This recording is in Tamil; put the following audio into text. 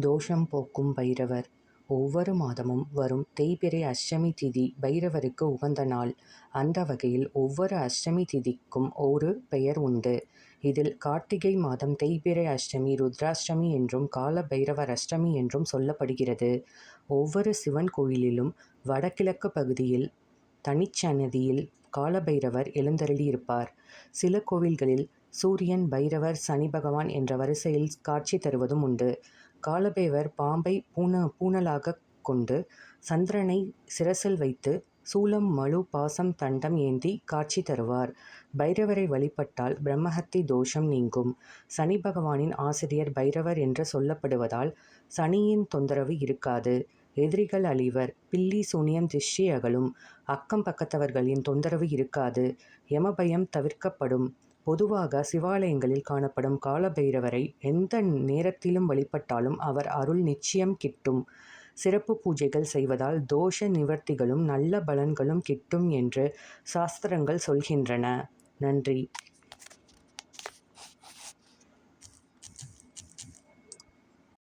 தோஷம் போக்கும் பைரவர் ஒவ்வொரு மாதமும் வரும் தேய்பிறை அஷ்டமி திதி பைரவருக்கு உகந்த நாள். அந்த வகையில் ஒவ்வொரு அஷ்டமி திதிக்கும் ஒரு பெயர் உண்டு. இதில் கார்த்திகை மாதம் தேய்பிறை அஷ்டமி ருத்ராஷ்டமி என்றும் கால பைரவர் அஷ்டமி என்றும் சொல்லப்படுகிறது. ஒவ்வொரு சிவன் கோயிலிலும் வடகிழக்கு பகுதியில் தனிச்சன்னதியில் காலபைரவர் எழுந்தருளியிருப்பார். சில கோவில்களில் சூரியன் பைரவர் சனிபகவான் என்ற வரிசையில் காட்சி தருவதும் உண்டு. காலபேவர் பாம்பை பூணலாகக் கொண்டு சந்திரனை சிரசில் வைத்து சூலம் மழு பாசம் தண்டம் ஏந்தி காட்சி தருவார். பைரவரை வழிபட்டால் பிரம்மஹத்தி தோஷம் நீங்கும். சனி பகவானின் ஆசிரியர் பைரவர் என்று சொல்லப்படுவதால் சனியின் தொந்தரவு இருக்காது. எதிரிகள் அழிவர். பில்லி சூனியம் திஷ்டி அகலும். அக்கம் பக்கத்தவர்களின் தொந்தரவு இருக்காது. யமபயம் தவிர்க்கப்படும். பொதுவாக சிவாலயங்களில் காணப்படும் காலபைரவரை எந்த நேரத்திலும் வழிபட்டாலும் அவர் அருள் நிச்சயம் கிட்டும். சிறப்பு பூஜைகள் செய்வதால் தோஷ நிவர்த்திகளும் நல்ல பலன்களும் கிட்டும் என்று சாஸ்திரங்கள் சொல்கின்றன. நன்றி.